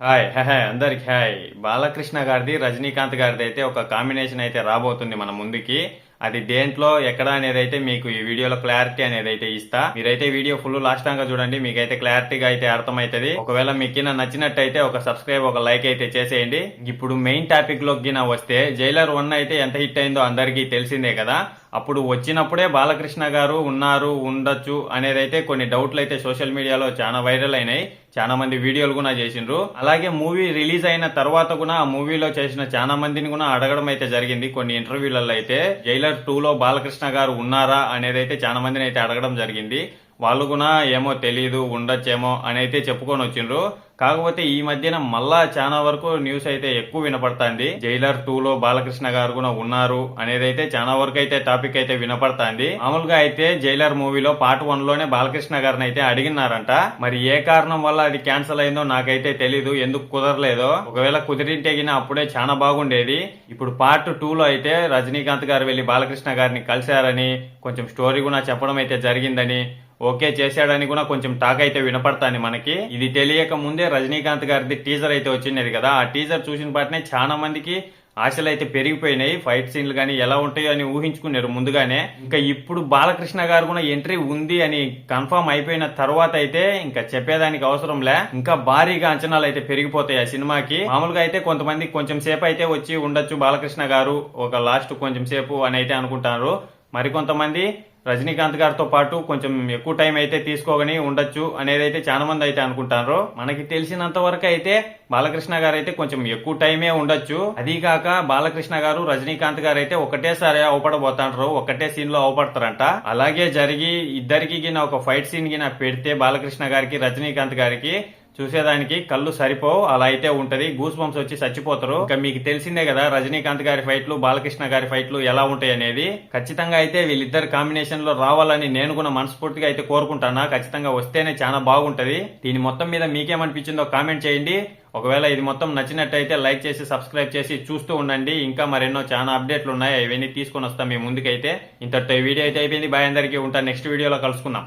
Hi hi అందరికి hi. Balakrishna గారిది రజనీకాంత్ గారిది అయితే ఒక కాంబినేషన్ అయితే రాబోతుంది మన ముందుకి. అది దేంట్లో ఎక్కడ అనేది అయితే మీకు ఈ వీడియోలో క్లారిటీ అనేది అయితే ఇస్తా మీరైతే వీడియో ఫుల్ లాస్ట్ దాకా చూడండి మీకైతే క్లారిటీగా అయితే అర్థమవుతుంది. ఒకవేళ మీకు నచ్చినట్టయితే ఒక సబ్స్క్రైబ్ ఒక లైక్ అయితే చేసేయండి. ఇప్పుడు మెయిన్ టాపిక్లోకి గిన వస్తే జైలర్ వన్ అయితే ఎంత హిట్ అయిందో అందరికీ తెలిసిందే కదా. అప్పుడు వచ్చినప్పుడే బాలకృష్ణ గారు ఉన్నారు ఉండొచ్చు అనేది అయితే కొన్ని డౌట్లు అయితే సోషల్ మీడియాలో చాలా వైరల్ అయినాయి. చాలా మంది వీడియోలు కూడా చేసిండ్రు. అలాగే మూవీ రిలీజ్ అయిన తర్వాత కూడా ఆ మూవీలో చేసిన చాలా మందిని కూడా అడగడం అయితే జరిగింది. కొన్ని ఇంటర్వ్యూలలో అయితే. జైలర్ టూ లో బాలకృష్ణ గారు ఉన్నారా అనేది అయితే చాలా మందిని అయితే అడగడం జరిగింది. వాళ్ళు కూడా ఏమో తెలియదు ఉండొచ్చేమో అని అయితే చెప్పుకొని వచ్చిండ్రు. కాకపోతే ఈ మధ్యన మళ్ళా చాలా వరకు న్యూస్ అయితే ఎక్కువ వినపడుతుంది. జైలర్ టూ లో బాలకృష్ణ గారు కూడా ఉన్నారు అనేది అయితే చాలా వరకు అయితే టాపిక్ అయితే వినపడుతుంది. మామూలుగా అయితే జైలర్ మూవీలో పార్ట్ వన్లోనే బాలకృష్ణ గారిని అయితే అడిగినారంట. మరి ఏ కారణం వల్ల అది క్యాన్సిల్ అయిందో నాకైతే తెలీదు ఎందుకు కుదరలేదో. ఒకవేళ కుదిరింటే అప్పుడే చాలా బాగుండేది. ఇప్పుడు పార్ట్ టూ లో అయితే రజనీకాంత్ గారు వెళ్ళి బాలకృష్ణ గారిని కలిశారని కొంచెం స్టోరీ కూడా చెప్పడం అయితే జరిగిందని ఓకే చేశాడని కూడా కొంచెం టాక్ అయితే వినపడతాను మనకి. ఇది తెలియక ముందే రజనీకాంత్ గారిది టీజర్ అయితే వచ్చినది కదా. ఆ టీజర్ చూసిన పాటనే చాలా మందికి ఆశలు అయితే పెరిగిపోయినాయి. ఫైట్ సీన్లు కానీ ఎలా ఉంటాయో అని ఊహించుకున్నారు ముందుగానే. ఇంకా ఇప్పుడు బాలకృష్ణ గారు కూడా ఎంట్రీ ఉంది అని కన్ఫర్మ్ అయిపోయిన తర్వాత అయితే ఇంకా చెప్పేదానికి అవసరం లే. ఇంకా భారీగా అంచనాలు అయితే పెరిగిపోతాయి ఆ సినిమాకి. మామూలుగా అయితే కొంతమంది కొంచెం సేపు అయితే వచ్చి ఉండొచ్చు బాలకృష్ణ గారు. ఒక లాస్ట్ కొంచెం సేపు అని అయితే అనుకుంటారు. మరికొంతమంది రజనీకాంత్ గారితో పాటు కొంచెం ఎక్కువ టైం అయితే తీసుకోగని ఉండొచ్చు అనేది అయితే చాలా మంది అయితే అనుకుంటారు. మనకి తెలిసినంత వరకు అయితే బాలకృష్ణ గారు అయితే కొంచెం ఎక్కువ టైమే ఉండొచ్చు. అది కాక బాలకృష్ణ గారు రజనీకాంత్ గారు అయితే ఒకటేసారి అవపడబోతాంటారు ఒకటే సీన్లో అవపడతారంట. అలాగే జరిగి ఇద్దరికి గిన ఒక ఫైట్ సీన్ గిన పెడితే బాలకృష్ణ గారికి రజనీకాంత్ గారికి చూసేదానికి కళ్ళు సరిపోవు అలా అయితే ఉంటది. గూస్ బంప్స్ వచ్చి చచ్చిపోతారు. ఇంకా మీకు తెలిసిందే కదా రజనీకాంత్ గారి ఫైట్లు బాలకృష్ణ గారి ఫైట్లు ఎలా ఉంటాయి అనేది. ఖచ్చితంగా అయితే వీళ్ళిద్దరు కాంబినేషన్లో రావాలని నేను కూడా మనస్ఫూర్తిగా అయితే కోరుకుంటానా. ఖచ్చితంగా వస్తేనే చాలా బాగుంటది. దీని మొత్తం మీద మీకేమనిపించిందో కామెంట్ చేయండి. ఒకవేళ ఇది మొత్తం నచ్చినట్టయితే లైక్ చేసి సబ్స్క్రైబ్ చేసి చూస్తూ ఉండండి. ఇంకా మరెన్నో చాలా అప్డేట్లు ఉన్నాయి. అవన్నీ తీసుకొని వస్తాం మీ ముందుకైతే. ఇంతటితో ఈ వీడియో అయితే అయిపోయింది. బాయ్ అందరికీ ఉంటాను నెక్స్ట్ వీడియోలో కలుసుకుందాం.